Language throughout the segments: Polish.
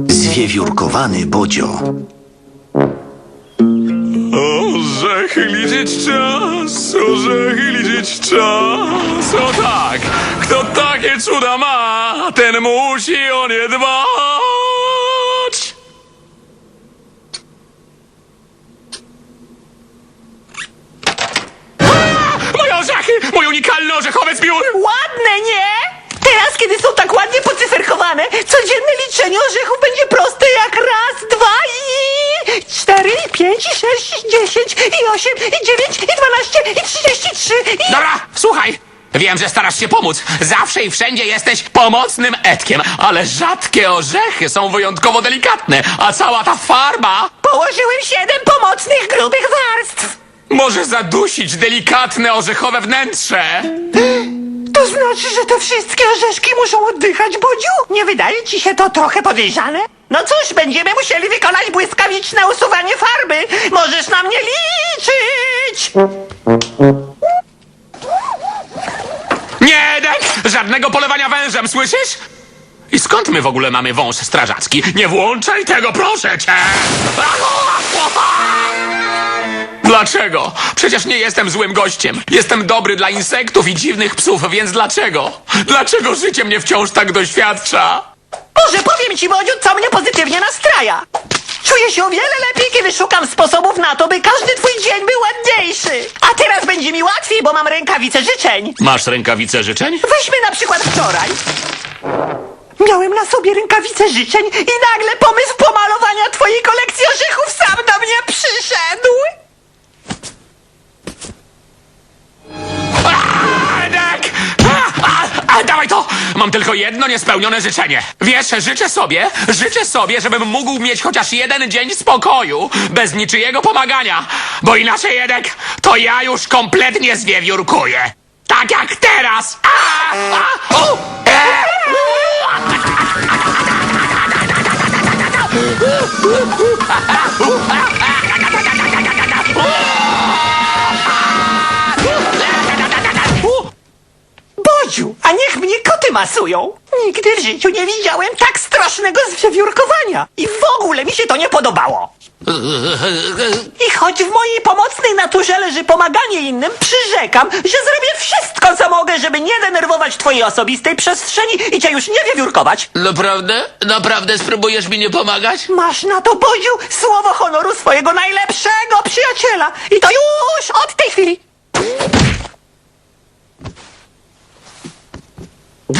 Zwiewiórkowany Bodzio. Orzechy liczyć czas, orzechy liczyć czas. O tak, kto takie cuda ma, ten musi o nie dbać. A! Moje orzechy, mój unikalny orzechowy zbiór. Ładne, nie? Teraz, kiedy są tak ładnie pocyferkowane, codzienne liczenie orzechów będzie proste jak raz, dwa i... cztery, i pięć, i sześć, i dziesięć, i osiem, i dziewięć, i dwanaście, i trzydzieści trzy, i... Dobra, słuchaj. Wiem, że starasz się pomóc. Zawsze i wszędzie jesteś pomocnym Edkiem, ale rzadkie orzechy są wyjątkowo delikatne, a cała ta farba Położyłem siedem pomocnych grubych warstw. może zadusić delikatne orzechowe wnętrze. To znaczy, że te wszystkie orzeszki muszą oddychać, Bodziu? Nie wydaje ci się to trochę podejrzane? No cóż, będziemy musieli wykonać błyskawiczne usuwanie farby. Możesz na mnie liczyć! Nie, Edek! Żadnego polewania wężem, słyszysz? I skąd my w ogóle mamy wąż strażacki? Nie włączaj tego, proszę cię! Dlaczego? Przecież nie jestem złym gościem. Jestem dobry dla insektów i dziwnych psów, więc dlaczego? Dlaczego życie mnie wciąż tak doświadcza? Może powiem ci, Bodziu, co mnie pozytywnie nastraja. Czuję się o wiele lepiej, kiedy szukam sposobów na to, by każdy twój dzień był ładniejszy. A teraz będzie mi łatwiej, bo mam rękawice życzeń. Masz rękawice życzeń? Weźmy na przykład wczoraj. Miałem na sobie rękawice życzeń i nagle pomysł pomalowania twojej kolekcji orzechów sam do mnie przyszedł. Mam tylko jedno niespełnione życzenie. Wiesz, życzę sobie, życzę sobie, żebym mógł mieć chociaż jeden dzień spokoju, bez niczyjego pomagania. Bo inaczej, Edek, to ja już kompletnie zwiewiórkuję. Tak jak teraz! A, a, u, e, Nigdy w życiu nie widziałem tak strasznego zwiewiórkowania. I w ogóle mi się to nie podobało. I choć w mojej pomocnej naturze leży pomaganie innym, przyrzekam, że zrobię wszystko, co mogę, żeby nie denerwować twojej osobistej przestrzeni i cię już nie wiewiórkować. Naprawdę? Naprawdę spróbujesz mi nie pomagać? Masz na to, Bodziu, słowo honoru swojego najlepszego przyjaciela. I to już od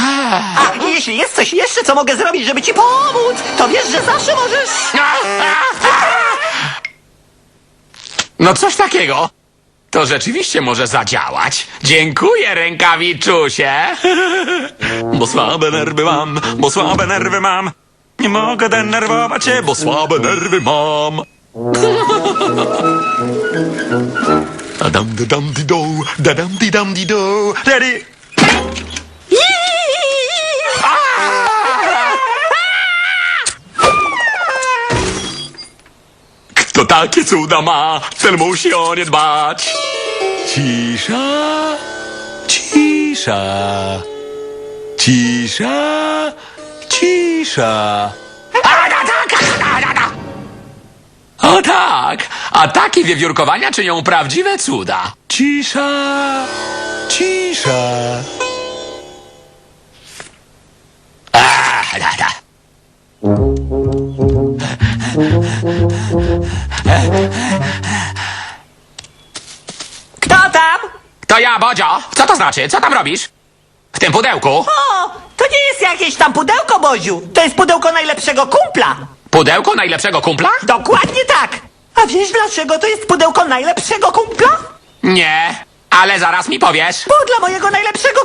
A jeśli jest coś jeszcze, co mogę zrobić, żeby ci pomóc, to wiesz, że zawsze możesz... No coś takiego. To rzeczywiście może zadziałać. Dziękuję, rękawiczusie. Bo słabe nerwy mam, bo słabe nerwy mam. Nie mogę denerwować się, bo słabe nerwy mam. Dadam, dadam, di do, dadam, di dam, di do, daddy. Kto takie cuda ma, ten musi o nie dbać. Cisza, cisza, cisza, cisza. O tak, ataki wiewiórkowania czynią prawdziwe cuda. Cisza, cisza. A, da, da. Kto tam? To ja, Bodzio. Co to znaczy? Co tam robisz? W tym pudełku? O, to nie jest jakieś tam pudełko, Bodziu. To jest pudełko najlepszego kumpla. Pudełko najlepszego kumpla? Dokładnie tak. A wiesz, dlaczego to jest pudełko najlepszego kumpla? Nie, ale zaraz mi powiesz. Bo dla mojego najlepszego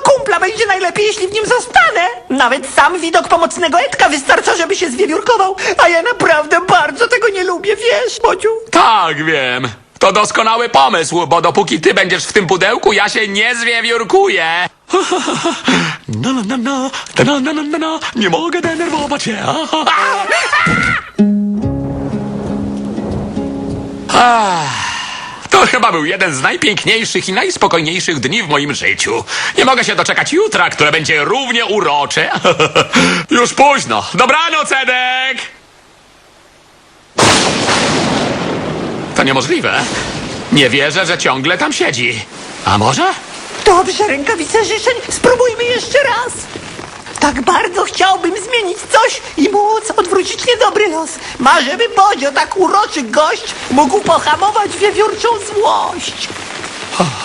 najlepiej, jeśli w nim zostanę. Nawet sam widok pomocnego Edka wystarcza, żeby się zwiewiórkował. A ja naprawdę bardzo tego nie lubię, wiesz, Bodziu? Tak, wiem. To doskonały pomysł, bo dopóki ty będziesz w tym pudełku, ja się nie zwiewiórkuję. No, no, no, no, no, no, no, no, no. Nie mogę denerwować się. Ah, to chyba był jeden z najpiękniejszych i najspokojniejszych dni w moim życiu. Nie mogę się doczekać jutra, które będzie równie urocze. Już późno. Dobranoc, Edek! To niemożliwe. Nie wierzę, że ciągle tam siedzi. A może? Dobrze, rękawice życzeń, spróbujmy jeszcze raz. Tak bardzo chciałbym zmienić coś i móc odwrócić niedobry los. Marzę, by Bodzio, tak uroczy gość, mógł pohamować wiewiórczą złość.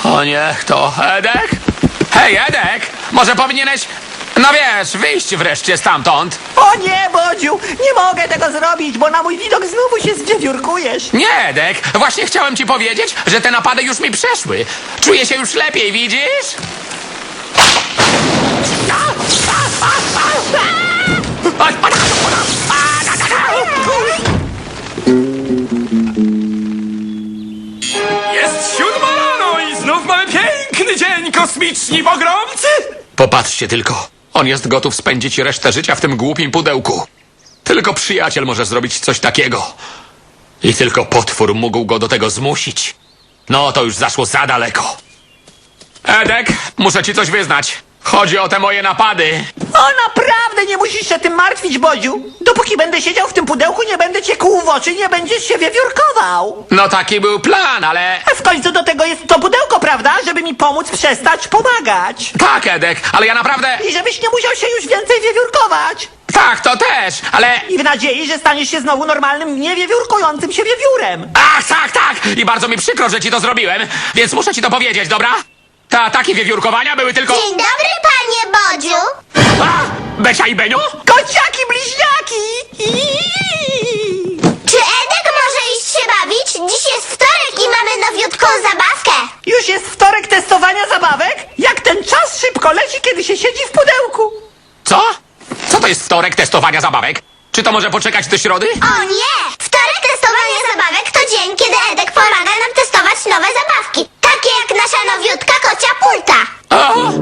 O niech to Edek? Hej, Edek! Może powinieneś, no wiesz, wyjść wreszcie stamtąd? O nie, Bodziu, nie mogę tego zrobić, bo na mój widok znowu się zwiewiórkujesz. Nie, Edek, właśnie chciałem ci powiedzieć, że te napady już mi przeszły. Czuję się już lepiej, widzisz? Kosmiczni pogromcy! Popatrzcie tylko. On jest gotów spędzić resztę życia w tym głupim pudełku. Tylko przyjaciel może zrobić coś takiego. I tylko potwór mógł go do tego zmusić. No, to już zaszło za daleko. Edek, muszę ci coś wyznać. Chodzi o te moje napady. O, naprawdę nie musisz się tym martwić, Bodziu. Dopóki będę siedział w tym pudełku, nie będę cię kłuł w oczy, nie będziesz się wiewiórkował. No taki był plan, ale... A w końcu do tego jest to pudełko, prawda? Żeby mi pomóc przestać pomagać. Tak, Edek, ale ja naprawdę... I żebyś nie musiał się już więcej wiewiórkować. Tak, to też, ale... I w nadziei, że staniesz się znowu normalnym, niewiewiórkującym się wiewiórem. Ach, tak, tak! I bardzo mi przykro, że ci to zrobiłem, więc muszę ci to powiedzieć, dobra? Te ataki wiewiórkowania były tylko... Dzień dobry, panie Bodziu! A! Becia i Beniu? Kociaki bliźniaki! Czy Edek może iść się bawić? Dziś jest wtorek i mamy nowiutką zabawkę! Już jest wtorek testowania zabawek? Jak ten czas szybko leci, kiedy się siedzi w pudełku. Co? Co to jest wtorek testowania zabawek? Czy to może poczekać do środy? O nie! Wtorek testowania zabawek to dzień, kiedy Edek pomaga nam testować nowe zabawki. Takie jak nasza nowiutka kocia pulta. O!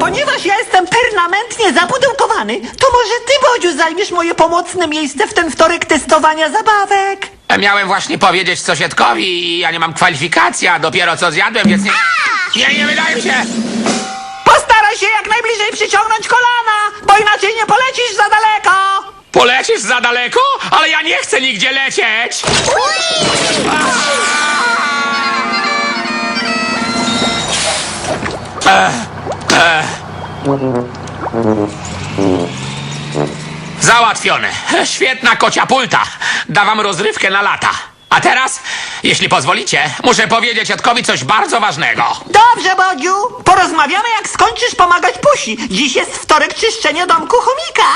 Ponieważ ja jestem permanentnie zapudełkowany, to może ty, Bodziu, zajmiesz moje pomocne miejsce w ten wtorek testowania zabawek. Miałem właśnie powiedzieć coś Edkowi i ja nie mam kwalifikacji, a dopiero co zjadłem, więc nie... Nie, nie wydaje mi się! Postaraj się jak najbliżej przyciągnąć kolana, bo inaczej nie polecisz za daleko. Polecisz za daleko? Ale ja nie chcę nigdzie lecieć! Załatwione. Świetna kocia pulta. Dawam rozrywkę na lata. A teraz, jeśli pozwolicie, muszę powiedzieć Edkowi coś bardzo ważnego. Dobrze, Bodziu, porozmawiamy jak skończysz pomagać Pusi. Dziś jest wtorek czyszczenia domku chomika.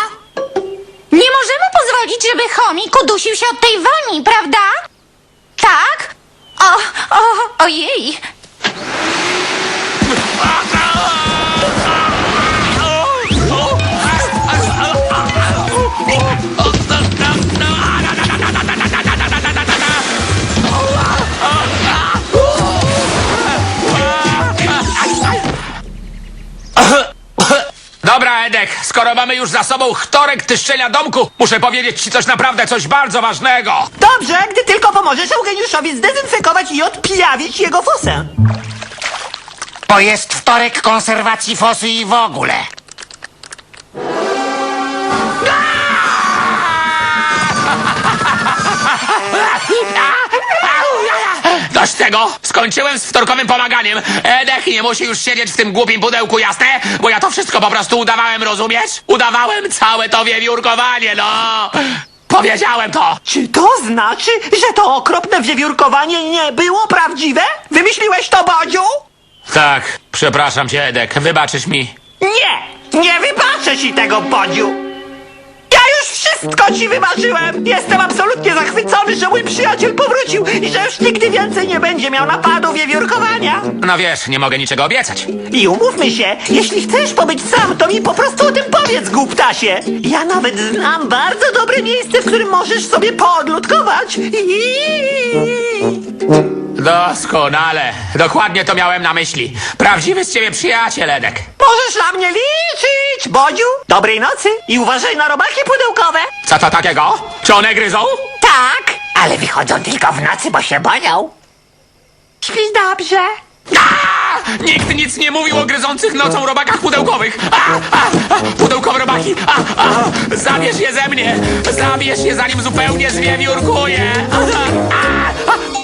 Nie możemy pozwolić, żeby chomik udusił się od tej woni, prawda? Tak? O, o, ojej. Mamy już za sobą wtorek tyszczenia domku, muszę powiedzieć ci coś naprawdę, coś bardzo ważnego. Dobrze, gdy tylko pomożesz Eugeniuszowi zdezynfekować i odpijawić jego fosę. Bo jest wtorek konserwacji fosy i w ogóle. Dość tego! Skończyłem z wtorkowym pomaganiem. Edek nie musi już siedzieć w tym głupim pudełku, jasne? Bo ja to wszystko po prostu udawałem, rozumiesz? Udawałem całe to wiewiórkowanie, no! Powiedziałem to! Czy to znaczy, że to okropne wiewiórkowanie nie było prawdziwe? Wymyśliłeś to, Bodziu? Tak, przepraszam cię, Edek, wybaczysz mi. Nie, nie wybaczę ci tego, Bodziu. Wszystko ci wybaczyłem. Jestem absolutnie zachwycony, że mój przyjaciel powrócił i że już nigdy więcej nie będzie miał napadu wiewiórkowania. No wiesz, nie mogę niczego obiecać. I umówmy się, jeśli chcesz pobyć sam, to mi po prostu o tym powiedz, głuptasie. Ja nawet znam bardzo dobre miejsce, w którym możesz sobie poodludkować. Doskonale. Dokładnie to miałem na myśli. Prawdziwy z ciebie przyjaciel, Edek. Możesz na mnie liczyć, Bodziu. Dobrej nocy i uważaj na robaki pudełkowe. Co to takiego? Czy one gryzą? Tak, ale wychodzą tylko w nocy, bo się boją. Śpi dobrze. A! Nikt nic nie mówił o gryzących nocą robakach pudełkowych. A, a, a, pudełkowe robaki. A, a, zabierz je ze mnie. Zabierz je zanim zupełnie zwiewiórkuję. A,